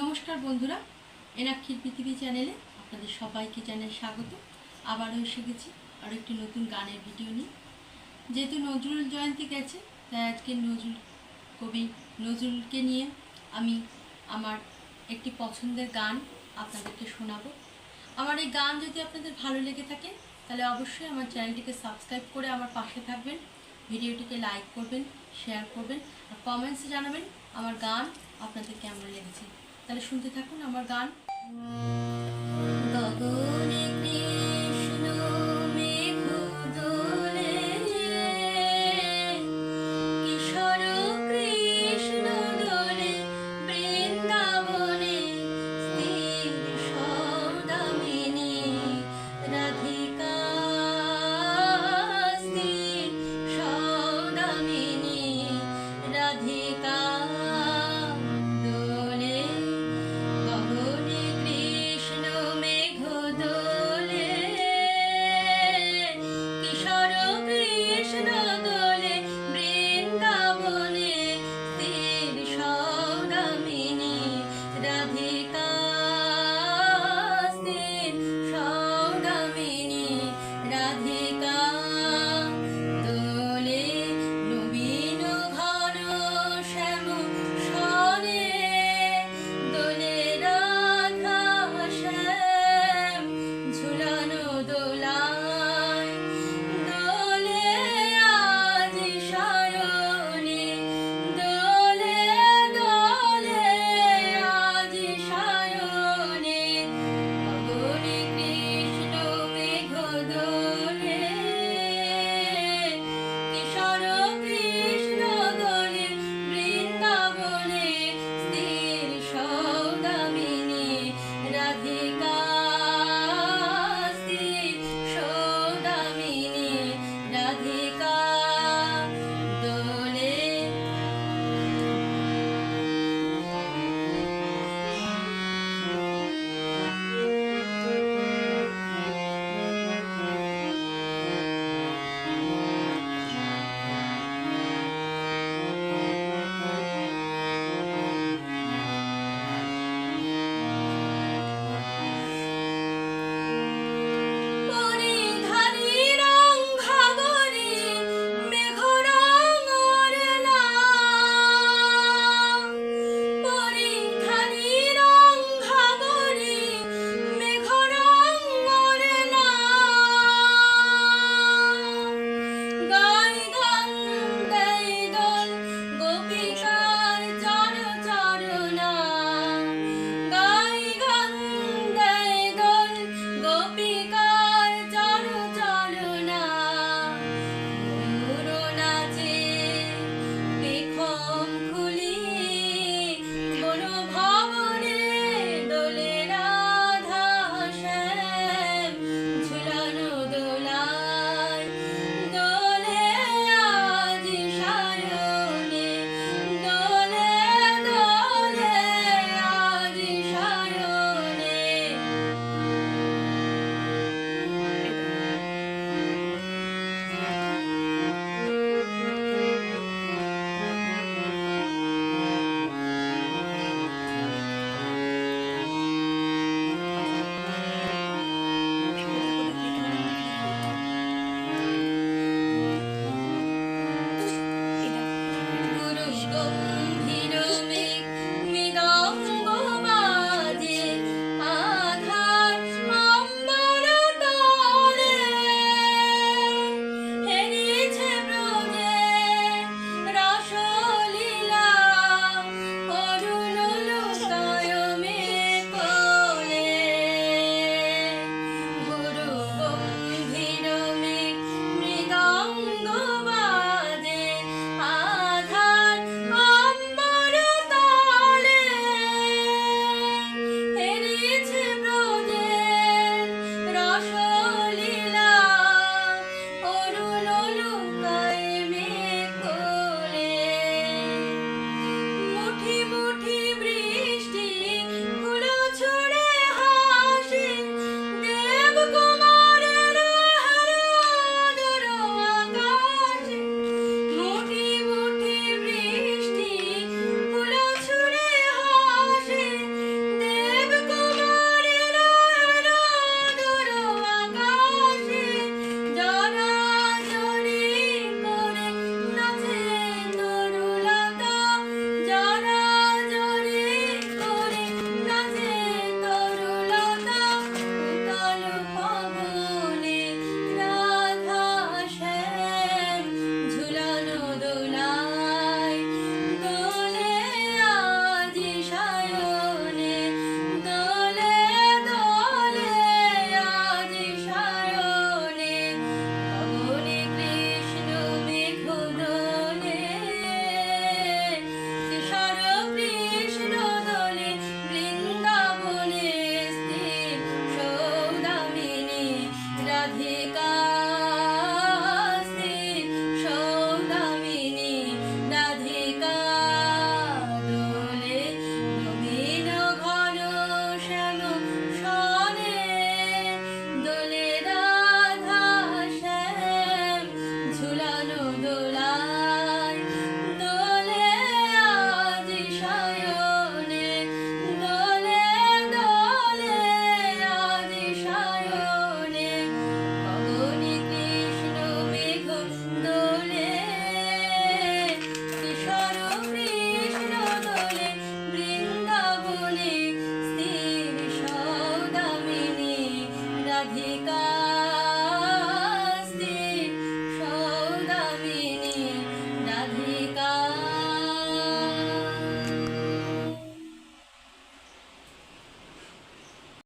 নমস্কার বন্ধুরা, এনাক্ষীর পৃথিবী চ্যানেলে আপনাদের সবাইকে জানাই স্বাগত। আবারও এসে গেছি আর একটি নতুন গানের ভিডিও নিয়ে। যেহেতু নজরুল জয়ন্তী গেছে, তাই আজকে নজরুল কবি নজরুলকে নিয়ে আমি আমার একটি পছন্দের গান আপনাদেরকে শোনাবো। আমার এই গান যদি আপনাদের ভালো লেগে থাকে, তাহলে অবশ্যই আমার চ্যানেলটিকে সাবস্ক্রাইব করে আমার পাশে থাকবেন, ভিডিওটিকে লাইক করবেন, শেয়ার করবেন, আর কমেন্টসে জানাবেন আমার গান আপনাদের কেমন লেগেছে। তাহলে শুনতে থাকুন আমার গান। গগন கைதா